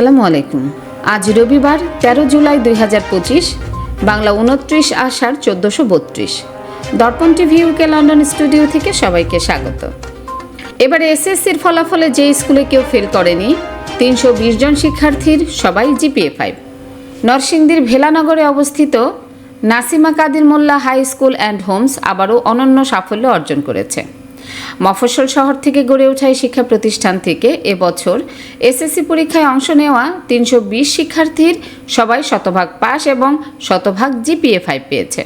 আসসালামু আলাইকুম। আজ রবিবার, তেরো জুলাই দুই হাজার পঁচিশ, বাংলা উনত্রিশ আষাঢ় চোদ্দোশো বত্রিশ। দর্পণ টিভি ইউকে লন্ডন স্টুডিও থেকে সবাইকে স্বাগত। এবারে এসএসসির ফলাফলে যে স্কুলে কেউ ফেল করেনি, তিনশো বিশ জন শিক্ষার্থীর সবাই জিপিএ ফাইভ। নরসিংদীর ভেলানগরে অবস্থিত Nasima Kadir Molla high school and homes আবারও অনন্য সাফল্য অর্জন করেছে। মফস্বল শহর থেকে গড়ে ওঠা এই শিক্ষা প্রতিষ্ঠান থেকে এবছর এসএসসি পরীক্ষায় অংশ নেওয়া তিনশো বিশ শিক্ষার্থীর সবাই শতভাগ পাস এবং শতভাগ জিপিএ ফাইভ পেয়েছে।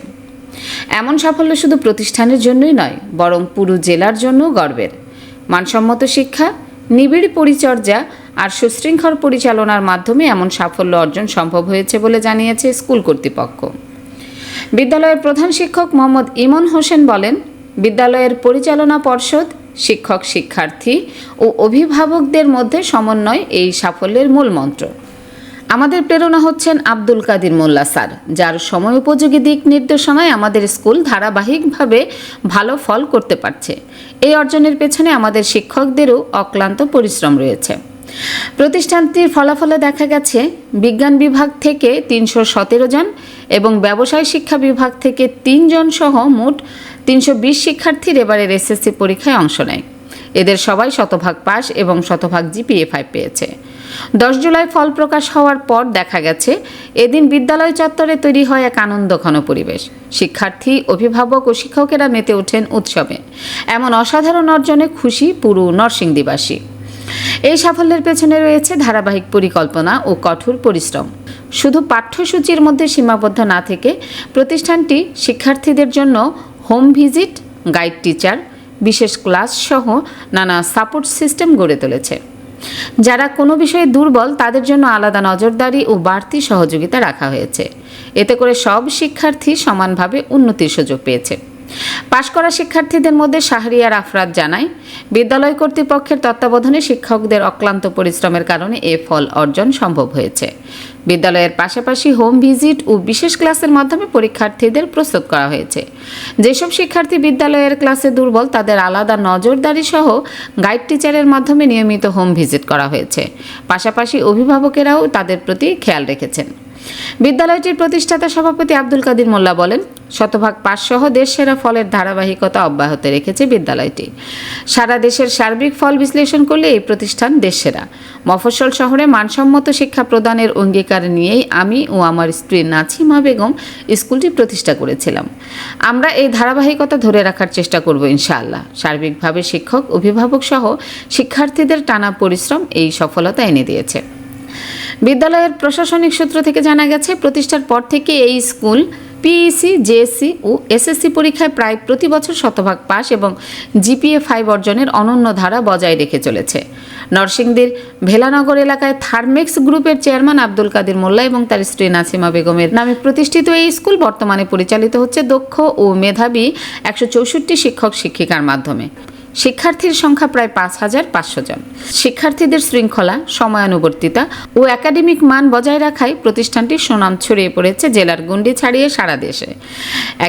এমন সাফল্য শুধু প্রতিষ্ঠানের জন্যই নয়, বরং পুরো জেলার জন্যও গর্বের। মানসম্মত শিক্ষা, নিবিড় পরিচর্যা আর সুশৃঙ্খল পরিচালনার মাধ্যমে এমন সাফল্য অর্জন সম্ভব হয়েছে বলে জানিয়েছে স্কুল কর্তৃপক্ষ। বিদ্যালয়ের প্রধান শিক্ষক মোহাম্মদ ইমন হোসেন বলেন বিদ্যালয়ের পরিচালনা পর্ষদ, শিক্ষক শিক্ষার্থী ও অভিভাবকদের মধ্যে সমন্বয় এই সাফল্যের মূল মন্ত্র। আমাদের প্রেরণা হচ্ছেন আব্দুল কাদির মোল্লা স্যার, যার সময় উপযোগী দিক নির্দেশনায় আমাদের স্কুল ধারাবাহিকভাবে ভালো ফল করতে পারছে। এই অর্জনের পেছনে আমাদের শিক্ষকদেরও অক্লান্ত পরিশ্রম রয়েছে। প্রতিষ্ঠানটির ফলাফলে দেখা গেছে, বিজ্ঞান বিভাগ থেকে তিনশো সতেরো জন এবং ব্যবসায় শিক্ষা বিভাগ থেকে তিনজন সহ মোট তিনশো বিশ শিক্ষার্থীর এবারের এসএসসি পরীক্ষায় অংশ নেয়। এদের সবাই শতভাগ পাস এবং শতভাগ জিপিএ ফাইভ পেয়েছে। দশ জুলাই ফল প্রকাশ হওয়ার পর দেখা গেছে, এদিন বিদ্যালয় চত্বরে তৈরি হয় এক আনন্দঘন পরিবেশ। শিক্ষার্থী, অভিভাবক ও শিক্ষকেরা মেতে ওঠেন উৎসবে। এমন অসাধারণ অর্জনে খুশি পুরু নরসিংদীবাসী। এই সাফল্যের পেছনে রয়েছে ধারাবাহিক পরিকল্পনা ও কঠোর পরিশ্রম। শুধু পাঠ্যসূচির মধ্যে সীমাবদ্ধ না থেকে প্রতিষ্ঠানটি শিক্ষার্থীদের জন্য হোম ভিজিট, গাইড টিচার, বিশেষ ক্লাস সহ নানা সাপোর্ট সিস্টেম গড়ে তুলেছে। যারা কোনো বিষয়ে দুর্বল, তাদের জন্য আলাদা নজরদারি ও বাড়তি সহযোগিতা রাখা হয়েছে। এতে করে সব শিক্ষার্থী সমানভাবে উন্নতির সুযোগ পেয়েছে। পাশ করা শিক্ষার্থীদের মধ্যে শাহরিয়ার আফরাত জানায়, বিদ্যালয় কর্তৃপক্ষের তত্ত্বাবধানে শিক্ষকদের অক্লান্ত পরিশ্রমের কারণে এ ফল অর্জন সম্ভব হয়েছে। বিদ্যালয়ের পাশাপাশি হোম ভিজিট ও বিশেষ ক্লাসের মাধ্যমে পরীক্ষার্থীদের প্রস্তুত করা হয়েছে। যেসব শিক্ষার্থী বিদ্যালয়ের ক্লাসে দুর্বল, তাদের আলাদা নজরদারি সহ গাইড টিচারের মাধ্যমে নিয়মিত হোম ভিজিট করা হয়েছে। পাশাপাশি অভিভাবকেরাও তাদের প্রতি খেয়াল রেখেছেন। বিদ্যালয়টির প্রতিষ্ঠাতা সভাপতি আব্দুল কাদির মোল্লা বলেন, শতভাগ পাঁচসহ দেশ সেরা ফলের ধারাবাহিকতা অব্যাহত রেখেছে বিদ্যালয়টি। সারা দেশের সার্বিক ফল বিশ্লেষণ করলে এই প্রতিষ্ঠান দেশ সেরা মফস্বল শহরে মানসম্মত শিক্ষা প্রদানের অঙ্গীকার নিয়েই আমি ও আমার স্ত্রী নাছিমা বেগম স্কুলটি প্রতিষ্ঠা করেছিলাম। আমরা এই ধারাবাহিকতা ধরে রাখার চেষ্টা করব ইনশাআল্লাহ। সার্বিকভাবে শিক্ষক অভিভাবক সহ শিক্ষার্থীদের টানা পরিশ্রম এই সফলতা এনে দিয়েছে। বিদ্যালয়ের প্রশাসনিক সূত্র থেকে জানা গেছে, প্রতিষ্ঠার পর থেকে এই স্কুল পিইসি জেএসসি ও এসএসসি পরীক্ষায় প্রায় প্রতি বছর শতভাগ পাস এবং জিপিএ ফাইভ অর্জনের অনন্য ধারা বজায় রেখে চলেছে। নরসিংদীর ভেলানগর এলাকায় থার্মেক্স গ্রুপের চেয়ারম্যান আব্দুল কাদের মোল্লা এবং তার স্ত্রী নাসিমা বেগমের নামে প্রতিষ্ঠিত এই স্কুল বর্তমানে পরিচালিত হচ্ছে দক্ষ ও মেধাবী একশো চৌষট্টি শিক্ষক শিক্ষিকার মাধ্যমে। শিক্ষার্থীর সংখ্যা প্রায় পাঁচ হাজার পাঁচশো জন। শিক্ষার্থীদের শৃঙ্খলা, সময়ানুবর্তিতা ও একাডেমিক মান বজায় রাখায় প্রতিষ্ঠানটির সুনাম ছড়িয়ে পড়েছে জেলার গুন্ডি ছাড়িয়ে সারা দেশে।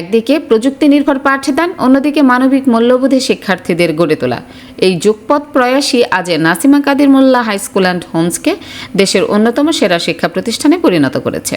একদিকে প্রযুক্তি নির্ভর পাঠদান, অন্যদিকে মানবিক মূল্যবোধে শিক্ষার্থীদের গড়ে তোলা। এই যুগপথ প্রয়াসী আজ Nasima Kadir Molla high school and হোমসকে দেশের অন্যতম সেরা শিক্ষা প্রতিষ্ঠানে পরিণত করেছে।